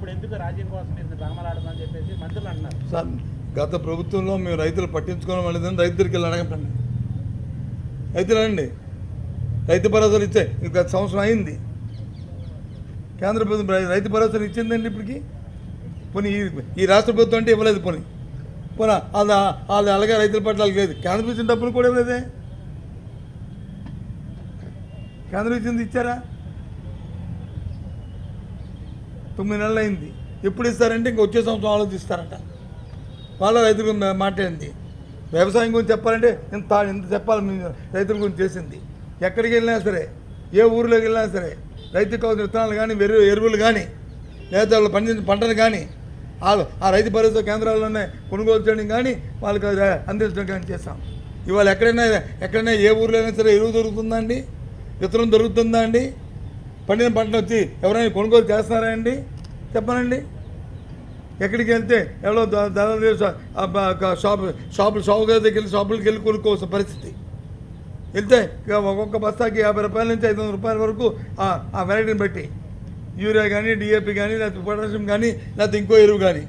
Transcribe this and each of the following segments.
ఇప్పుడు ఎందుకు రాజ్యం కోసం ఇంత డ్రామాలు ఆడదని చెప్పేసి మంత్రులు అంటున్నారు. సార్ గత ప్రభుత్వంలో మేము రైతులు పట్టించుకోవడం లేదని రైతు దగ్గరికి వెళ్ళి అడగండి రైతులు అండి రైతు భరోసాలు ఇచ్చే ఇది గత సంవత్సరం అయింది. కేంద్ర ప్రభుత్వం రై- రైతు భరోసాలు ఇచ్చిందండి ఇప్పటికి. పోనీ ఈ రాష్ట్ర ప్రభుత్వం అంటే ఇవ్వలేదు పోనీ. పోనీ వాళ్ళు అది అలాగే రైతుల పట్ల లేదు. కేంద్ర ఇచ్చిన డబ్బులు కూడా ఇవ్వలేదే. కేంద్రం ఇచ్చింది ఇచ్చారా? తొమ్మిది నెలలు అయింది ఎప్పుడు ఇస్తారంటే ఇంక వచ్చే సంవత్సరం ఆలోచిస్తారట. వాళ్ళ రైతులు మాట్లాడింది. వ్యవసాయం గురించి చెప్పాలంటే ఇంత ఇంత చెప్పాలి మీ రైతుల గురించి చేసింది. ఎక్కడికి వెళ్ళినా సరే ఏ ఊరిలోకి వెళ్ళినా సరే రైతుకు కావాల్సిన విత్తనాలు కానీ ఎరువు ఎరువులు కానీ లేదా వాళ్ళు పండించిన పంటలు కానీ వాళ్ళు ఆ రైతు భరోసా కేంద్రాల్లోనే కొనుగోలు చేయడం కానీ వాళ్ళకి అది అందించడం కానీ చేస్తాం ఇవాళ ఎక్కడైనా ఎక్కడైనా ఏ ఊర్లో అయినా సరే ఎరువు దొరుకుతుందా అండి? విత్తనం దొరుకుతుందా అండి? పండిన పంటను వచ్చి ఎవరైనా కొనుగోలు చేస్తున్నారా అండి? చెప్పనండి. ఎక్కడికి వెళ్తే ఎవరో ధనంజయ ధరలు షాప్ షాపులు షాపు దగ్గర వెళ్ళి షాపులకి వెళ్ళి కొనుక్కోవాల్సిన పరిస్థితి. వెళ్తే ఇక ఒక్కొక్క బస్తాకి యాభై రూపాయల నుంచి ఐదు వందల రూపాయల వరకు ఆ- వెరైటీని బట్టి. యూరియా కానీ డిఏపి కానీ లేకపోతే పొటాషియం కానీ లేకపోతే ఇంకో ఎరువు కానీ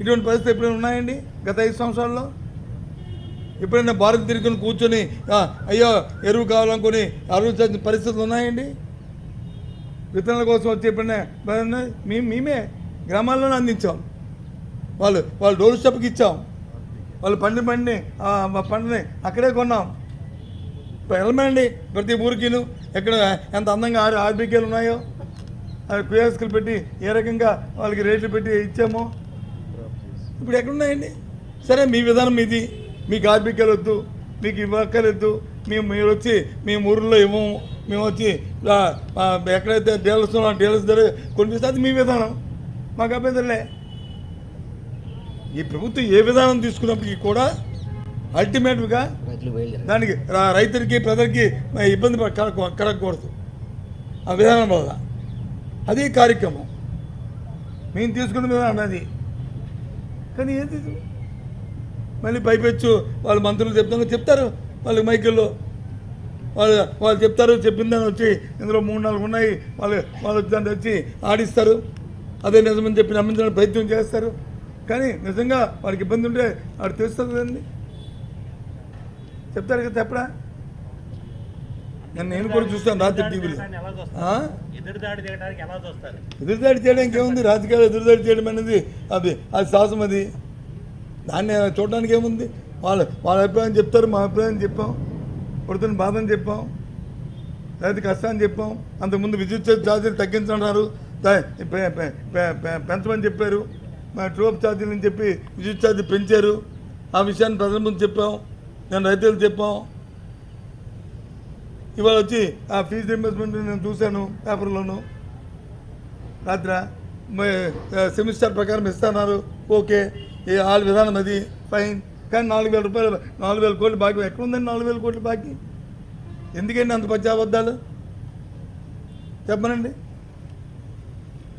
ఇటువంటి పరిస్థితి ఎప్పుడైనా ఉన్నాయండి గత ఐదు సంవత్సరాల్లో? ఎప్పుడైనా భారత్ తిరుగుని కూర్చొని అయ్యో ఎరువు కావాలనుకుని ఆలోచించిన పరిస్థితులు ఉన్నాయండి? విత్తనాల కోసం వచ్చి ఎప్పుడైనా ఎప్పుడైనా మేమే గ్రామాల్లోనే అందించాం. వాళ్ళు వాళ్ళు డోర్ స్టెప్కి ఇచ్చాం. వాళ్ళు పండి పండి ఆ అక్కడే కొన్నాం. వెళ్ళమండి ప్రతి ఊరికిను ఎక్కడ ఎంత అందంగా ఆరు ఆర్బీకేలు ఉన్నాయో అవి క్యూఎస్కులు పెట్టి ఏ రకంగా వాళ్ళకి రేట్లు పెట్టి ఇచ్చామో. ఇప్పుడు ఎక్కడున్నాయండి? సరే మీ విధానం ఇది మీకు ఆర్బీకేలు వద్దు. మీకు ఇవ్వక్కర్లేదు. మేము మీరు వచ్చి మేము ఊరిలో ఇవ్వము మేము వచ్చి ఎక్కడైతే డీలర్స్ ఉన్నా డీలర్స్ దగ్గర కొనిపిస్తే అది మీ విధానం. మాకు అభ్యంతరలే. ఈ ప్రభుత్వం ఏ విధానం తీసుకున్నప్పటికీ కూడా అల్టిమేట్గా దానికి రైతులకి ప్రజలకి ఇబ్బంది కలగకూడదు. ఆ విధానం వల్ల. అది కార్యక్రమం. మేము తీసుకున్న విధానం అది. కానీ ఇది? మళ్ళీ పైపెచ్చు వాళ్ళ మంత్రులు చెప్తాను చెప్తారు. వాళ్ళకి మైకుల్లో. వాళ్ళు వాళ్ళు చెప్తారు. చెప్పిందని వచ్చి ఇందులో మూడు నాలుగు ఉన్నాయి. వాళ్ళు వాళ్ళు దాన్ని వచ్చి ఆడిస్తారు. అదే నిజమని చెప్పి నమ్మించడానికి ప్రయత్నం చేస్తారు. కానీ నిజంగా వాళ్ళకి ఇబ్బంది ఉంటే వాడు తెలుస్తుంది కదండి. చెప్తారు కదా చెప్పరా? నేను నేను కూడా చూస్తాను రాత్రి టీవీలో. ఎదురుదాడి చేయడానికి ఏముంది రాజకీయాలు ఎదురుదాడి చేయడం అనేది అది అది సాహసం అది. దాన్ని చూడడానికి ఏముంది? వాళ్ళు వాళ్ళ అభిప్రాయం చెప్తారు మా అభిప్రాయం చెప్పాం. పడుతున్న బాధని చెప్పాం. రైతు కష్టాన్ని చెప్పాం. అంతకుముందు విద్యుత్ ఛార్జీలు తగ్గించన్నారు పెంచమని చెప్పారు. మా ట్రోప్ ఛార్జీలు అని చెప్పి విద్యుత్ ఛార్జీ పెంచారు. ఆ విషయాన్ని ప్రజల ముందు చెప్పాం. నేను రైతులు చెప్పాం. ఇవాళ వచ్చి ఆ ఫీజు రింబర్స్మెంట్ నేను చూశాను పేపర్లోను. రాత్ర సెమిస్టర్ ప్రకారం ఇస్తున్నారు. ఓకే. ఏ వాళ్ళ విధానం అది? ఫైన్ కానీ నాలుగు వేల రూపాయలు నాలుగు వేల కోట్లు బాకీ. ఎక్కడ ఉందండి నాలుగు వేల కోట్లు బాకీ? ఎందుకండి అంత పచ్చాబద్ధాలు చెప్పనండి.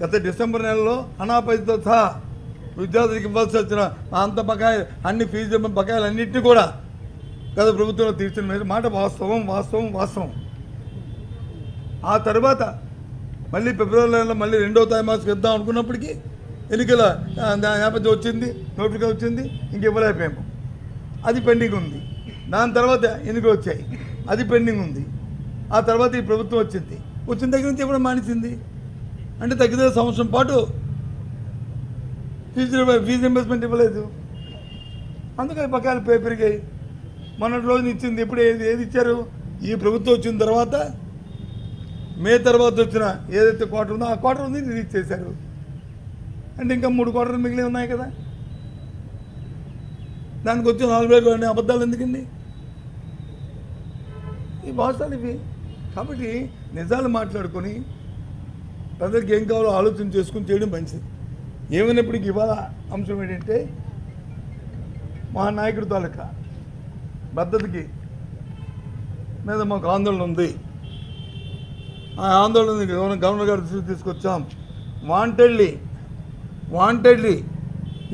గత డిసెంబర్ నెలలో అనాపతితో సహా విద్యార్థులకు ఇవ్వాల్సి వచ్చిన అంత బకాయి అన్ని ఫీజు బకాయిలు అన్నింటినీ కూడా గత ప్రభుత్వంలో తీర్చిన మీద మాట వాస్తవం వాస్తవం వాస్తవం. ఆ తర్వాత మళ్ళీ ఫిబ్రవరి నెలలో మళ్ళీ రెండవ మాసం ఇద్దాం అనుకున్నప్పటికీ ఎన్నికల దా- నేపథ్యం వచ్చింది నోటిఫికేషన్ వచ్చింది ఇంక ఇవ్వలేకపోయాము అది పెండింగ్ ఉంది. దాని తర్వాత ఎన్నికలు వచ్చాయి. అది పెండింగ్ ఉంది. ఆ తర్వాత ఈ ప్రభుత్వం వచ్చింది. వచ్చిన దగ్గర నుంచి ఇవ్వడం మానేసింది? అంటే తగ్గితే సంవత్సరం పాటు ఫీజు ఫీజు ఇన్వెస్ట్మెంట్ ఇవ్వలేదు. అందుకని పక్కాలు పే పెరిగాయి. మొన్నటి రోజున ఇచ్చింది ఇప్పుడు ఏది ఏది ఇచ్చారు? ఈ ప్రభుత్వం వచ్చిన తర్వాత మే తర్వాత వచ్చిన ఏదైతే క్వార్టర్ ఉందో ఆ క్వార్టర్ ఉంది రిలీజ్ చేశారు. అంటే ఇంకా మూడు కోటలు మిగిలి ఉన్నాయి కదా. దానికి వచ్చి నాలుగు వేలు అనే అబద్ధాలు ఎందుకండి ఈ భాషలు ఇవి. కాబట్టి నిజాలు మాట్లాడుకొని ప్రజలకు ఏం కావాలో ఆలోచన చేసుకుని చేయడం మంచిది. ఏమైనప్పటికీ ఇవాళ అంశం ఏంటంటే మా నాయకుడి తాలూకా భద్రతకి మీద మాకు ఆందోళన ఉంది. ఆ ఆందోళన గవర్నర్ గవర్నర్ గారి దృష్టికి తీసుకొచ్చాం. వాంటెడ్లీ వాంటెడ్లీ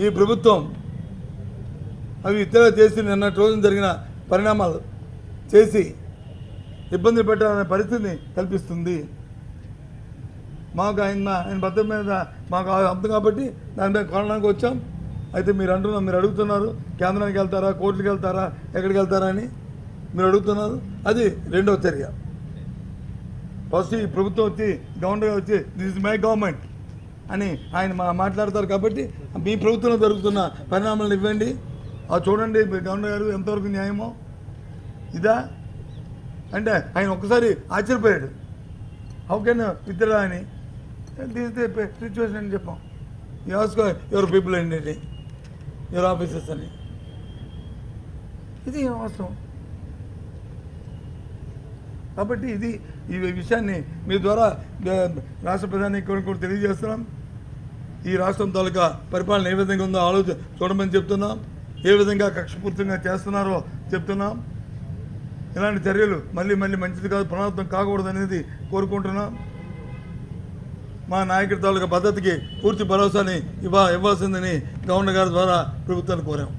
ఈ ప్రభుత్వం అవి ఇతర చేసి నిన్న రోజున జరిగిన పరిణామాలు చేసి ఇబ్బంది పెట్టాలనే పరిస్థితిని కల్పిస్తుంది. మాకు ఆయన ఆయన భద్రత మీద మాకు అర్థం కాబట్టి దానిపై కొనడానికి వచ్చాం. అయితే మీరు అంటున్నారు మీరు అడుగుతున్నారు కేంద్రానికి వెళ్తారా కోర్టుకి వెళ్తారా ఎక్కడికి వెళ్తారా అని మీరు అడుగుతున్నారు. అది రెండవ చర్య. ఫస్ట్ ఈ ప్రభుత్వం వచ్చి గవర్నర్ వచ్చి దిస్ ఇస్ మై గవర్నమెంట్ అని ఆయన మా మాట్లాడతారు కాబట్టి మీ ప్రభుత్వంలో జరుగుతున్న పరిణామాలను ఇవ్వండి. అది చూడండి గవర్నర్ గారు ఎంతవరకు న్యాయమో. ఇదా? అంటే ఆయన ఒక్కసారి ఆశ్చర్యపోయాడు. హౌ కెన్ విత్డ్రా అని దిస్ సిచ్యువేషన్ అని చెప్పాం. యూస్కో యువర్ పీపుల్ అండి యువర్ ఆఫీసర్స్ అని. ఇది ఏం అవసరం కాబట్టి ఇది ఈ విషయాన్ని మీ ద్వారా రాష్ట్ర ప్రధానికి కూడా కూడా తెలియజేస్తున్నాం. ఈ రాష్ట్రం తాలూకా పరిపాలన ఏ విధంగా ఉందో ఆలోచన చూడమని చెప్తున్నాం. ఏ విధంగా కక్షపూర్తంగా చేస్తున్నారో చెప్తున్నాం. ఇలాంటి చర్యలు మళ్ళీ మళ్ళీ మంచిది కాదు పునరావృతం కాకూడదు అనేది కోరుకుంటున్నాం. మా నాయకుడి తాలూకా పద్ధతికి పూర్తి భరోసాని ఇవ్వ ఇవ్వాల్సిందని గవర్నర్ గారి ద్వారా ప్రభుత్వాన్ని కోరాం.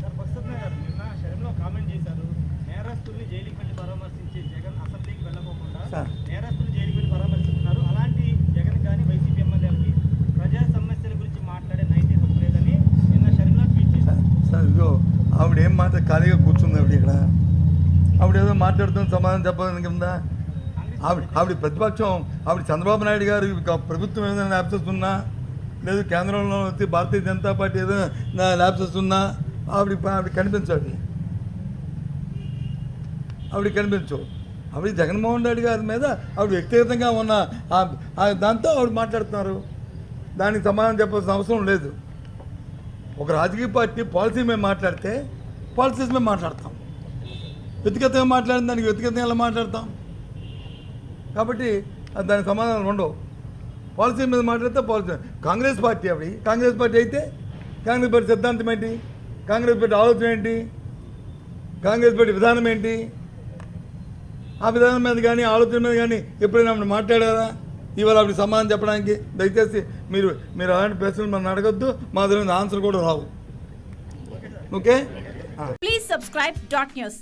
ఆవిడ ఏం మాట ఖాళీగా కూర్చుంది ఆవిడ ఇక్కడ? ఆవిడ ఏదో మాట్లాడుతున్న సమాధానం చెప్పడానికి ఉందా? ఆవిడ ఆవిడ ప్రతిపక్షం ఆవిడ చంద్రబాబు నాయుడు గారు ప్రభుత్వం ఏదైనా ల్యాప్సెస్ ఉన్నా లేదు కేంద్రంలో వచ్చి భారతీయ జనతా పార్టీ ఏదైనా ల్యాప్సెస్ ఉన్నా ఆవిడ ఆవిడ కనిపించాలి ఆవిడ కనిపించు ఆవిడ జగన్మోహన్ రెడ్డి గారి మీద ఆవిడ వ్యక్తిగతంగా ఉన్న ఆ దాంతో ఆవిడ మాట్లాడుతున్నారు. దానికి సమాధానం చెప్పాల్సిన అవసరం లేదు. ఒక రాజకీయ పార్టీ పాలసీ మేము మాట్లాడితే పాలసీస్ మేము మాట్లాడతాం. వ్యక్తిగతంగా మాట్లాడిన దానికి వ్యక్తిగతంగా ఎలా మాట్లాడతాం? కాబట్టి అది దానికి సమాధానం ఉండవు. పాలసీ మీద మాట్లాడితే పాలసీ కాంగ్రెస్ పార్టీ అవి. కాంగ్రెస్ పార్టీ అయితే కాంగ్రెస్ పార్టీ సిద్ధాంతం ఏంటి? కాంగ్రెస్ పార్టీ ఆలోచన ఏంటి? కాంగ్రెస్ పార్టీ విధానం ఏంటి? ఆ విధానం మీద కానీ ఆలోచన మీద కానీ ఎప్పుడైనా మాట్లాడారా? ఇవాళ ఆవిడ సమాధానం చెప్పడానికి దయచేసి మీరు మీరు అలాంటి ప్రశ్నలు మనం అడగొద్దు. మా దగ్గర ఆన్సర్ కూడా రావు. Okay? Please subscribe dot news